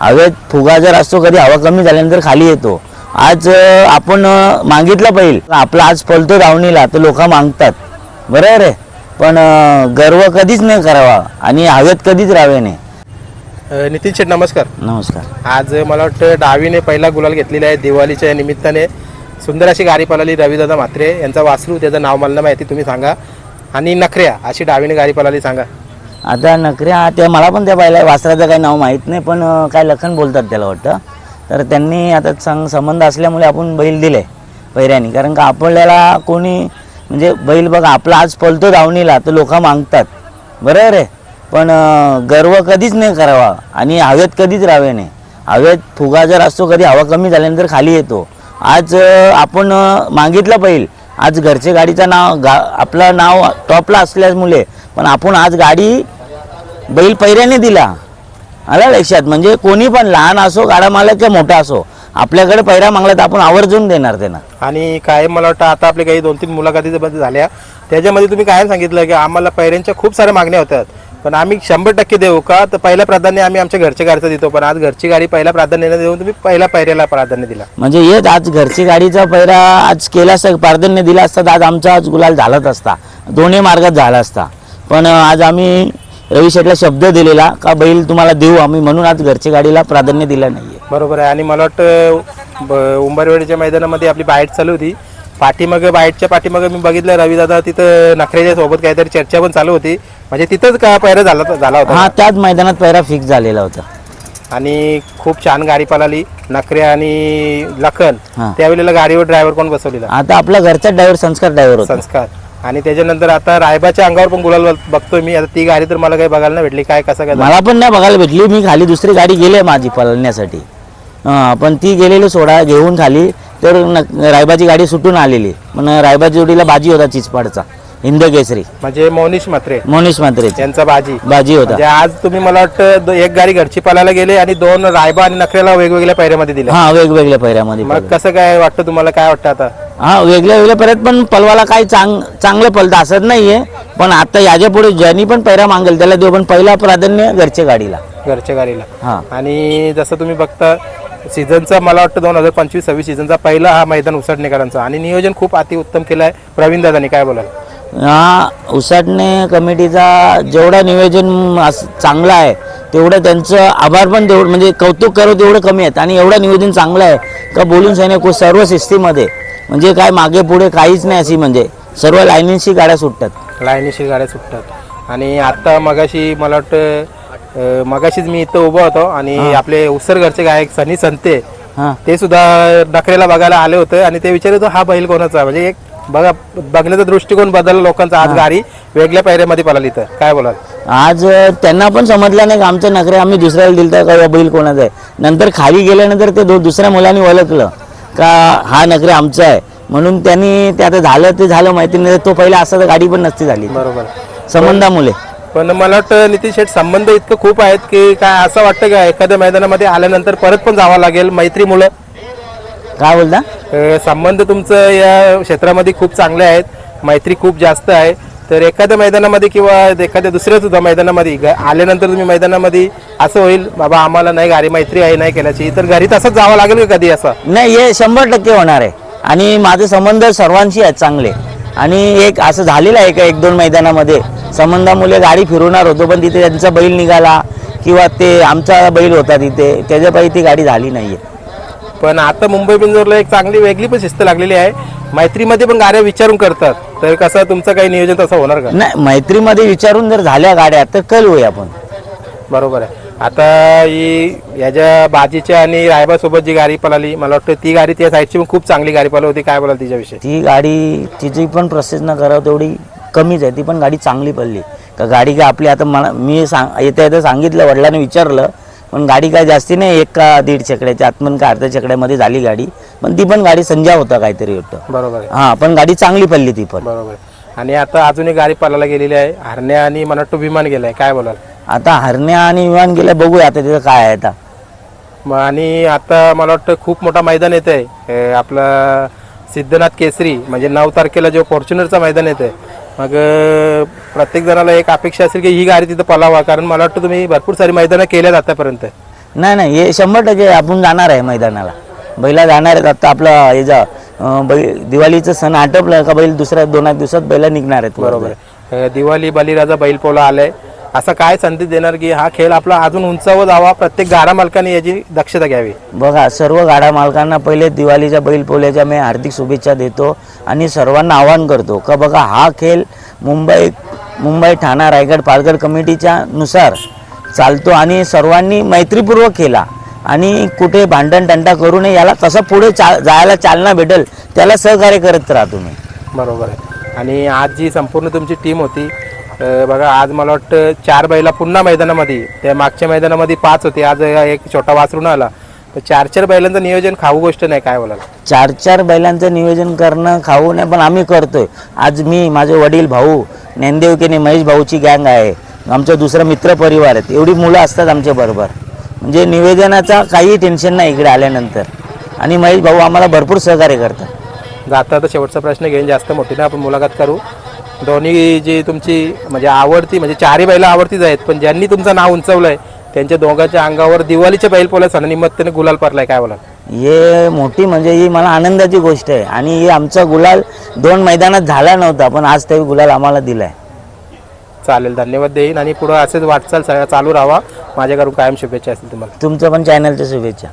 हवेत फुगा जर असतो कधी हवा कमी झाल्यानंतर खाली येतो. आज आपण मागितलं पाहिजे आपला आज पलतो दावणीला तर लोक मागतात. बरोबर आहे पण गर्व कधीच नाही करावा आणि हवेत कधीच राहावे नाही. नितीन शेठ नमस्कार. नमस्कार. आज मला वाटतं डावीने पहिला गुलाल घेतलेला आहे दिवाळीच्या निमित्ताने. सुंदर अशी गाडी पळाली रविदादा म्हात्रे. यांचा वासरू त्याचं नाव मला नाही माहिती तुम्ही सांगा. आणि नखऱ्या अशी डावीने गाडी पळाली सांगा. आता नकऱ्या त्या मला पण त्या पाहिल्या वासराचं काही नाव माहीत नाही पण काय लखन बोलतात त्याला वाटतं. तर त्यांनी आता संग संबंध असल्यामुळे आपण बैल दिले पहिऱ्यानी कारण का आपल्याला कोणी म्हणजे बैल बघा आपला आज पलतो धावणीला तर लोक मागतात. बरोबर आहे? पण गर्व कधीच नाही करावा. आणि हवेत कधीच राहावे नाही. हवेत फुगा जर असतो कधी हवा कमी झाल्यानंतर खाली येतो. आज आपण मागितलं बैल. आज घरचे गाडीचं नाव गा आपलं नाव टॉपला असल्यामुळे पण आपण आज गाडी बैल पैऱ्याने दिला. आला लक्षात? म्हणजे कोणी पण लहान असो गाडा मालक किंवा मोठा असो आपल्याकडे पैरा मागला तर आपण आवर्जून देणार त्यांना. आणि काय मला वाटतं आता आपले काही दोन तीन मुलाखती झाल्या त्याच्यामध्ये तुम्ही काय सांगितलं की आम्हाला पैऱ्यांच्या खूप साऱ्या मागण्या होत्यात पण आम्ही शंभर टक्के देऊ का? तर पहिल्या प्राधान्य आम्ही आमच्या घरच्या गाडीचं देतो पण आज घरची गाडी पहिल्या प्राधान्याने देऊन तुम्ही पहिल्या पैऱ्याला प्राधान्य दिला. म्हणजे येत आज घरची गाडीचा पैरा आज केला असता प्राधान्य दिला असता आज आमचा आज गुलाल झालाच असता. दोन्ही मार्गात झाला असता. पण आज आम्ही रवी शेठला शब्द दिलेला का बैल तुम्हाला देऊ आम्ही? म्हणून आज घरची गाडीला प्राधान्य दिलं नाहीये. बरोबर आहे. आणि मला वाटतं उंबरवेडीच्या मैदानामध्ये आपली बाईट चालू होती. पाठीमागं बाईटच्या पाठीमागं मी बघितलं रविदादा तिथं नखरेच्या सोबत काहीतरी चर्चा पण चालू होती. म्हणजे तिथंच का पैरा झाला झाला होता? हा त्याच मैदानात पैरा फिक्स झालेला होता. आणि खूप छान गाडी पळाली. नखरे आणि लखन. त्यावेळेला गाडीवर ड्रायव्हर कोण बसवलेला? आता आपला घरचा ड्रायव्हर संस्कार ड्रायव्हर संस्कार. आणि त्याच्यानंतर आता रायबाच्या अंगावर पण गुलाल बघ- बघतोय मी. आता ती गाडी तर मला काही बघायला नाही भेटली. काय कसं काय झालं. मला पण नाही बघायला भेटली. मी खाली दुसरी गाडी गेली माझी पळण्यासाठी. हां पण ती गेलेली सोडा घेऊन खाली. तर न- रायबाची गाडी सुटून आलेली. पण रायबाची जोडीला बाजी होता चिचपाडचा. हिंद केसरी. म्हणजे मोनिश मात्रे मोनिश मात्रेची यांचा बाजी. बाजी होता. म्हणजे आज तुम्ही मला वाटतं दो- एक गाडी घरची पळायला गेले आणि दोन रायबा आणि नखरेला वेगवेगळ्या पैऱ्यामध्ये दिल्या. हा वेगवेगळ्या पैऱ्यामध्ये मग कसं काय वाटतं तुम्हाला? काय वाटतं आता? हा वेगळ्या वेगळ्या पैऱ्यात पण पलवाला काही चांग चांगलं पलतं असत नाहीये. पण आता याच्यापुढे ज्यांनी पण पैरा मागेल त्याला देऊ पण पहिला प्राधान्य घरच्या गाडीला. घरच्या गाडीला. हा. आणि जसं तुम्ही बघता सीझनचा मला वाटतं दोन हजार पंचवीस सव्वीस सीझनचा पहिला हा मैदान उसटणेकरांचा. आणि नियोजन खूप अति उत्तम केलं आहे. प्रवीण दादानी काय बोलाल? हा उसाटणे कमिटीचा जेवढा नियोजन अस- चांगला आहे तेवढं त्यांचं आभार पण तेवढं म्हणजे कौतुक करू तेवढं कमी आहेत. आणि एवढं नियोजन चांगलं आहे का बोलून सैनिक सर्व सिस्टीममध्ये. म्हणजे काय मागे पुढे काहीच नाही अशी म्हणजे. सर्व लाईनीशी गाड्या सुटतात. लाईनीशी गाड्या सुटतात. आणि आता मगाशी मला वाटतं अं, मगाशीच मी इथं उभा होतो आणि आपले उसरघरचे गायक सनी संते हां. ते सुद्धा नखरेला बघायला आले होते आणि ते विचारत होते, हा बैल कोणाचा म्हणजे एक बघा बघण्याचा दृष्टिकोन बदलला लोकांचा. आज गाडी वेगळ्या पायऱ्यामध्ये पळाली तर काय बोलाल? आज अ, त्यांना पण समजलं नाही का आमच्या नखरे आम्ही दुसऱ्याला दिलता का बैल कोणाचा आहे. नंतर खाली गेल्यानंतर ते दो दुसऱ्या मुलांनी ओळखलं. का हा नखरे आमचा आहे. म्हणून त्यांनी ते आता झालं ते झालं माहिती नाही तो पहिला असता तर गाडी पण नसती झाली. बरोबर. संबंधामुळे. पण मला वाटतं नितीन शेठ संबंध इतकं खूप आहेत की काय असं वाटतं का एखाद्या मैदानामध्ये आल्यानंतर परत पण जावं लागेल मैत्रीमुळं काय बोलता? संबंध तुमचं या क्षेत्रामध्ये खूप चांगले आहेत मैत्री खूप जास्त आहे. तर एखाद्या मैदानामध्ये किंवा एखाद्या दुसऱ्या सुद्धा मैदानामध्ये ग- आल्यानंतर तुम्ही मैदानामध्ये असं होईल बाबा आम्हाला नाही गाडी मैत्री आहे नाही केल्याची. तर घरी तसंच जावं लागेल का कधी असं? नाही हे शंभर टक्के होणार आहे. आणि माझे संबंध सर्वांशी आहेत चांगले. आणि एक असं झालेलं आहे का एक दोन मैदानामध्ये संबंधामुळे गाडी फिरवणार होतो पण तिथे त्यांचा बैल निघाला किंवा ते आमचा बैल होता तिथे त्याच्यापायी ती गाडी झाली नाही आहे पण आता मुंबई बिंजोरला एक चांगली वेगळी पण शिस्त लागलेली आहे. मैत्रीमध्ये पण गाड्या विचारून करतात. तर कसं तुमचं काही नियोजन तसं होणार का? नाही मैत्रीमध्ये विचारून जर झाल्या गाड्या तर कल होई आपण. बरोबर आहे. आता ही याच्या बाजीच्या आणि रायबासोबत जी गाडी पळाली मला वाटतं ती गाडी त्या साईडची पण खूप चांगली गाडी पळाली होती. काय बोलाल तिच्याविषयी? ती गाडी तिची पण प्रोसेस न करावं तेवढी कमीच आहे. ती पण गाडी चांगली पडली. का गाडी काय आपली आता मला मी सांग येता येतं सांगितलं वडिलांनी विचारलं पण गाडी काय जास्ती नाही एक का दीड चकड्याच्या आत्मन का अर्ध्या चकड्यामध्ये झाली गाडी. पण ती पण गाडी संजा होता काहीतरी होतं बरोबर आहे. हां पण गाडी चांगली पडली ती पण. बरोबर आहे. आणि आता अजून एक गाडी पळायला गेलेली आहे. हरण्या आणि मला वाटतं विमान गेलाय. काय बोलाल? आता हरण्या आणि विमान गेल्या बघूया आता तिथं काय आहे आता. मग आणि आता मला वाटतं खूप मोठा मैदान येत आहे आपलं सिद्धनाथ केसरी म्हणजे नऊ तारखेला जो फॉर्च्युनरचा मैदान येत आहे मग प्रत्येक जणाला एक अपेक्षा असेल की ही गाडी तिथं पळावा कारण मला वाटतं तुम्ही भरपूर सारी मैदानं केल्यात आतापर्यंत. नाही नाही हे शंभर टक्के आपण जाणार आहे मैदानाला. बैला जाणार आहेत आता आपलं हे जा अं, बैल दिवाळीचं सण आटपलं का बैल दुसऱ्या दोन एक दिवसात बैला निघणार आहेत. बरोबर दिवाळी बलिराजा बैलपोला आलाय. असा काय संदेश देणार की हा खेळ आपला अजून उंचावर जावा प्रत्येक गाडा मालकाने याची दक्षता घ्यावी? बघा सर्व गाडा मालकांना पहिले दिवाळीच्या बैल पोल्याच्या मी हार्दिक शुभेच्छा देतो आणि सर्वांना आवाहन करतो का बघा हा खेळ मुंबई मुंबई ठाणा रायगड पालघर कमिटीच्या नुसार चालतो आणि सर्वांनी मैत्रीपूर्वक केला. आणि कुठे भांडण टंटा करू नये याला कसं पुढे चा जायला चालना भेटेल त्याला सहकार्य करत राहा तुम्ही. बरोबर आहे. आणि आज जी संपूर्ण तुमची टीम होती बघा आज मला वाटतं चार बैला पुन्हा मैदानामध्ये त्या मागच्या मैदानामध्ये पाच होते. आज एक छोटा वासरून आला. तर चार चार बैलांचं नियोजन खाऊ गोष्ट नाही काय बोलाल? चार चार बैलांचं नियोजन करणं खाऊ नये पण आम्ही करतोय. आज मी माझे वडील भाऊ ज्ञानदेवकीने महेश भाऊची गँग आहे. आमचा दुसरा मित्र परिवार आहेत एवढी मुलं असतात आमच्या बरोबर. म्हणजे निवेदनाचा काही टेन्शन नाही इकडे आल्यानंतर. आणि महेश भाऊ आम्हाला भरपूर सहकार्य करतात. जाता तर शेवटचा प्रश्न घेऊन जास्त मोठीने आपण मुलाखत करू. दोन्ही जी तुमची म्हणजे आवडती म्हणजे चारही बैला आवडतीच आहेत पण ज्यांनी तुमचं नाव उंचवलंय त्यांच्या दोघांच्या अंगावर दिवाळीच्या बैलपोल्या सणानिमित्ताने गुलाल पडलाय काय बोलाल? हे मोठी म्हणजे ही मला आनंदाची गोष्ट आहे आणि ही आमचा गुलाल दोन मैदानात झाला नव्हता पण आज ते गुलाल आम्हाला दिला आहे चालेल धन्यवाद देईन. आणि पुढं असेच वाटचाल सगळं चालू राहावा. माझ्याकडून कायम शुभेच्छा असतील तुम्हाला. तुमचं पण चॅनलच्या शुभेच्छा.